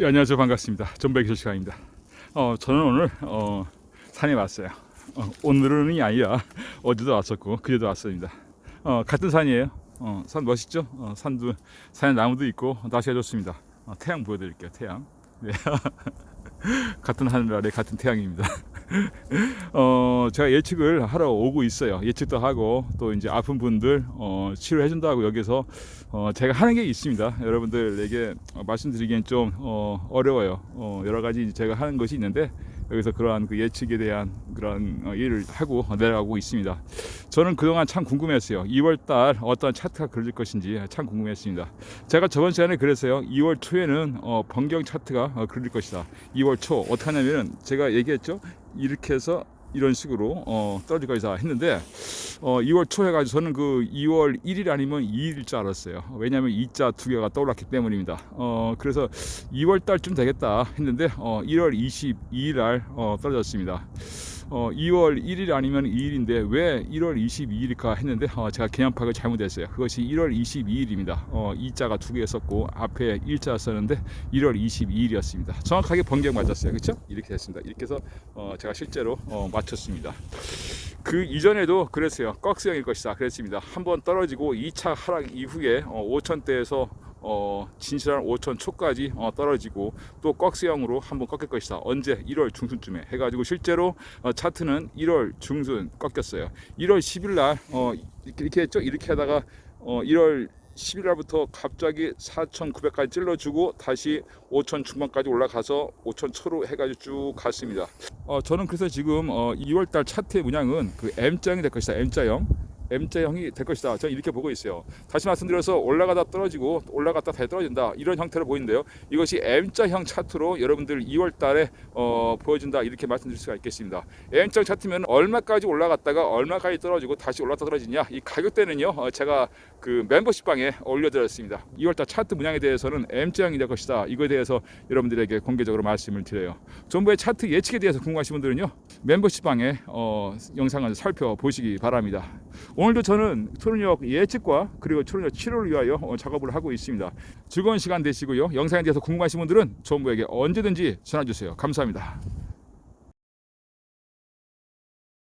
예, 안녕하세요. 반갑습니다. 전백실 시간입니다. 어, 저는 오늘 어, 산에 왔어요. 어, 오늘은이 아니라 어제도 왔었고 그제도 왔습니다. 어, 같은 산이에요. 어, 산 멋있죠? 어, 산도 산에 나무도 있고 날씨가 좋습니다. 어, 태양 보여드릴게요 태양. 네. 같은 하늘 아래 같은 태양입니다 어, 제가 예측을 하러 오고 있어요. 예측도 하고 또 이제 아픈 분들 어, 치료해 준다고 여기서 어, 제가 하는 게 있습니다. 여러분들에게 어, 말씀드리기엔 좀 어, 어려워요. 어, 여러 가지 제가 하는 것이 있는데 여기서 그러한 그 예측에 대한 그런 어, 일을 하고 내려가고 있습니다. 저는 그동안 참 궁금했어요. 2월 달 어떤 차트가 그려질 것인지 참 궁금했습니다. 제가 저번 시간에 그랬어요. 2월 초에는 어, 번경 차트가 어, 그려질 것이다. 2월 초 어떻게 하냐면은 제가 얘기했죠. 이렇게 해서 이런 식으로 어, 떨어질 것이다 했는데 어, 2월 초 해가지고 저는 그 2월 1일 아니면 2일일 줄 알았어요. 왜냐하면 2자 두 개가 떠올랐기 때문입니다. 어, 그래서 2월 달쯤 되겠다 했는데 어, 1월 22일 날 어, 떨어졌습니다. 어, 2월 1일 아니면 2일인데 왜 1월 22일일까 했는데 어, 제가 개념 파악을 잘못했어요. 그것이 1월 22일입니다. 어, 2자가 두 개 썼고 앞에 1자 썼는데 1월 22일이었습니다. 정확하게 번경 맞았어요. 그렇죠? 이렇게 됐습니다. 이렇게 해서 어, 제가 실제로 어, 맞췄습니다. 그 이전에도 그랬어요. 꺽스형일 것이다. 그랬습니다. 한번 떨어지고 2차 하락 이후에 어, 5천대에서 어, 진실한 5천 초까지 어, 떨어지고 또 꺽스형으로 한번 꺾일 것이다. 언제? 1월 중순쯤에 해가지고 실제로 어, 차트는 1월 중순 꺾였어요. 1월 10일 날 어, 이렇게, 이렇게 했죠. 이렇게 하다가 어, 1월 10일 날부터 갑자기 4,900까지 찔러주고 다시 5천 중반까지 올라가서 5천 초로 해가지고 쭉 갔습니다. 어, 저는 그래서 지금 어, 2월달 차트의 문양은 그 M자형이 될 것이다. M자형. M자형이 될 것이다. 저는 이렇게 보고 있어요. 다시 말씀드려서 올라가다 떨어지고 올라갔다 다시 떨어진다. 이런 형태로 보이는데요. 이것이 M자형 차트로 여러분들 2월 달에 어, 보여준다. 이렇게 말씀드릴 수가 있겠습니다. M자 차트면 얼마까지 올라갔다가 얼마까지 떨어지고 다시 올라갔다 떨어지냐. 이 가격대는요. 어, 제가 그 멤버십 방에 올려드렸습니다. 2월 달 차트 문양에 대해서는 M자형이 될 것이다. 이거에 대해서 여러분들에게 공개적으로 말씀을 드려요. 정부의 차트 예측에 대해서 궁금하신 분들은요. 멤버십 방에 어, 영상을 살펴보시기 바랍니다. 오늘도 저는 초능력 예측과 그리고 초능력 치료를 위하여 어, 작업을 하고 있습니다. 즐거운 시간 되시고요. 영상에 대해서 궁금하신 분들은 정부에게 언제든지 전화 주세요. 감사합니다.